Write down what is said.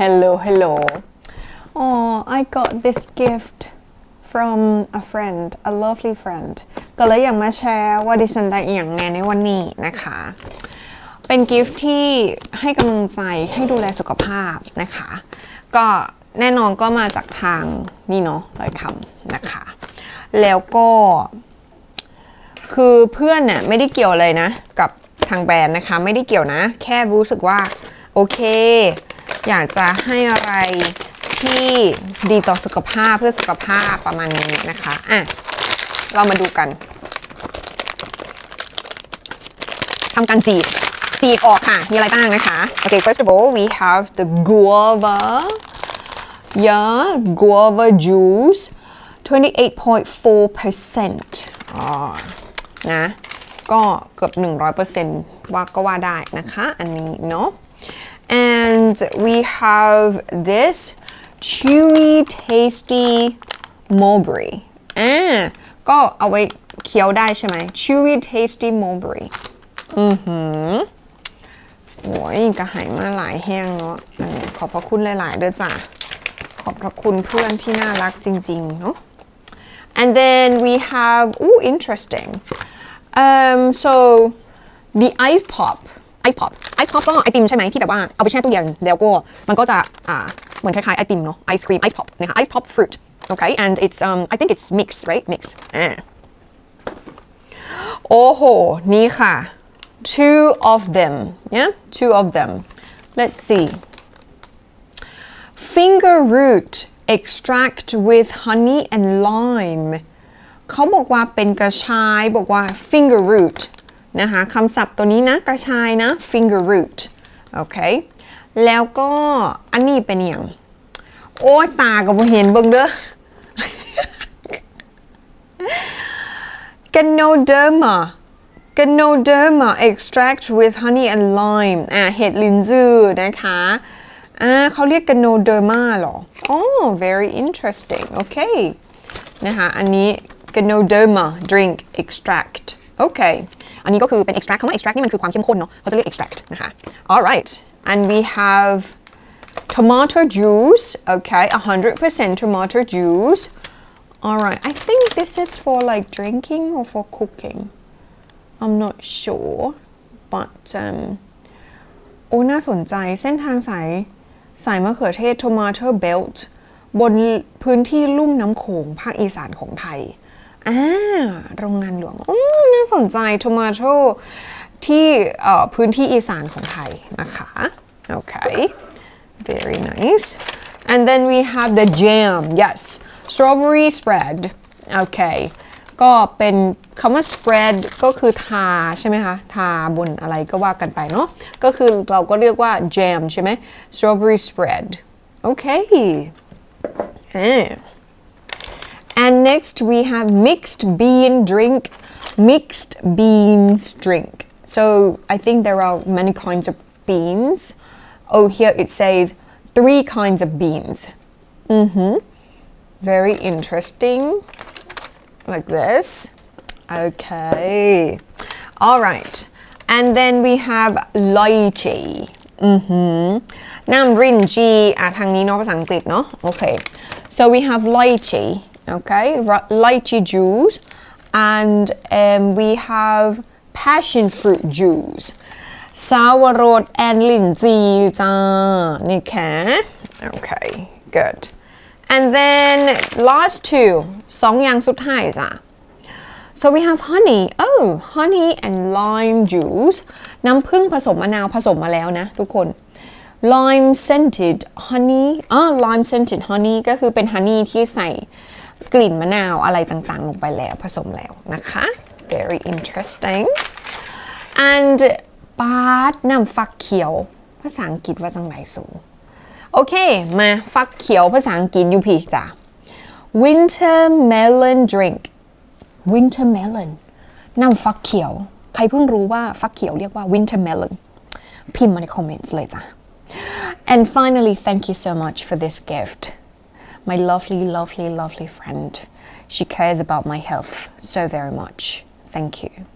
hello hello oh I got this gift from a friend a lovely friend ก็เลยอยากมาแชร์ว่าดิฉันได้อย่างแน่ในวันนี้นะคะ เป็นกิฟต์ที่ให้กำลังใจให้ดูแลสุขภาพนะคะ ก็แน่นอนก็มาจากทางนี่เนาะร้อยคำนะคะ แล้วก็ คือเพื่อนเนี่ยไม่ได้เกี่ยวเลยนะ กับทางแบรนด์นะคะ ไม่ได้เกี่ยวนะ แค่รู้สึกว่า โอเค อยากจะให้อะไรที่ดีต่อสุขภาพเพื่อสุขภาพประมาณนี้นะคะ อะ เรามาดูกันทำการจีบจีบออกค่ะ มีอะไรบ้างนะคะ โอเค first of all we have the guava yeah guava juice 28.4%อ๋อ นะ ก็เกือบ 100%ว่าก็ว่าได้นะคะ อันนี้เนาะ and we have this chewy tasty mulberry อ่าก็เอาไว้เคี้ยวได้ใช่ไหม chewy tasty mulberry อือหือโอ้ยกระหายมาหลายแห้งเนาะอันนี้ขอบพระคุณหลาย ๆ เด้อจ้ะ ขอบพระคุณเพื่อนที่น่ารักจริง ๆ เนาะ And then we have, ooh, interesting. Um, so the ice pop, ice pop, ไซ์พ็อปก็ไอติมใช่ไหมที่แบบว่าเอาไปแช่ตู้เย็นแล้วก็มันก็จะอ่าเหมือนคล้ายๆไอติมเนาะไอศครีมไอซ์พ็อปนะคะไอซ์พ็อปฟรุตโอเค and it's um I think it's mix right mix โอ้โห นี่ค่ะ two of them yeah two of them let's see finger root extract with honey and lime เขาบอกว่าเป็นกระชายบอกว่า finger root นะคะคำศัพท์ตัวนี้นะ กระชายนะ finger root โอเค แล้วก็อันนี้เป็นอย่าง โอ้ตาก็บ่เห็นเบิ่งเด้อ Ganoderma Ganoderma extract with honey and lime อะเห็ดลินจือนะคะอ่าเขาเรียก Ganoderma หรอ oh very interesting โอเค นะคะ อันนี้ Ganoderma drink extract โอเค อันนี้ก็คือเป็น extract คำว่า extract นี่มันคือความเข้มข้นเนาะเขาจะเรียก extract นะคะ alright and we have tomato juice okay 100% tomato juice alright I think this is for like drinking or for cooking I'm not sure but um โอ้น่าสนใจเส้นทางสายสายมะเขือเทศ tomato belt บนพื้นที่ลุ่มน้ำโขงภาคอีสานของไทยอ่าโรงงานหลวงอืมน่าสนใจ tomato ที่พื้นที่อีสานของไทยนะคะ โอเค very nice and then we have the jam yes strawberry spread okay ก็เป็นคำว่า spread ก็คือทาใช่ไหมคะ ทาบนอะไรก็ว่ากันไปเนาะก็คือเราก็เรียกว่า jam ใช่ไหม strawberry spread โอเค and next we have mixed bean drink mixed beans drink so I think there are many kinds of beans oh here it says three kinds of beans mm-hmm very interesting like this. Okay. All right. And then we have lychee. อือหือน้ำรินจีอะทางนี้เนาะภาษาอังกฤษเนาะโอเค so we have lychee okay lychee juice and um, we have passion fruit juice สาวรสแอนลินจีจ้านี่แค่ okay good and then last two สองอย่างสุดท้ายจ้ะ so we have honey oh honey and lime juice น้ำผึ้งผสมมะนาวผสมมาแล้วนะทุกคน lime scented honey อ่า lime scented honey ก็คือเป็น honey ที่ใส่ กลิ่นมะนาวอะไรต่างๆ ลงไปแล้วผสมแล้วนะคะ very interesting and ปาดน้ำฟักเขียว ภาษาอังกฤษว่าจังไรสูงโอเค มาฟักเขียวภาษาอังกฤษยูพีจ้ะ winter melon drink winter melon น้ำฟักเขียว ใครเพิ่งรู้ว่าฟักเขียวเรียกว่า winter melon พิมพ์มาในคอมเมนต์เลยจ้ะ and finally thank you so much for this gift my lovely lovely lovely friend. She cares about my health so very much. Thank you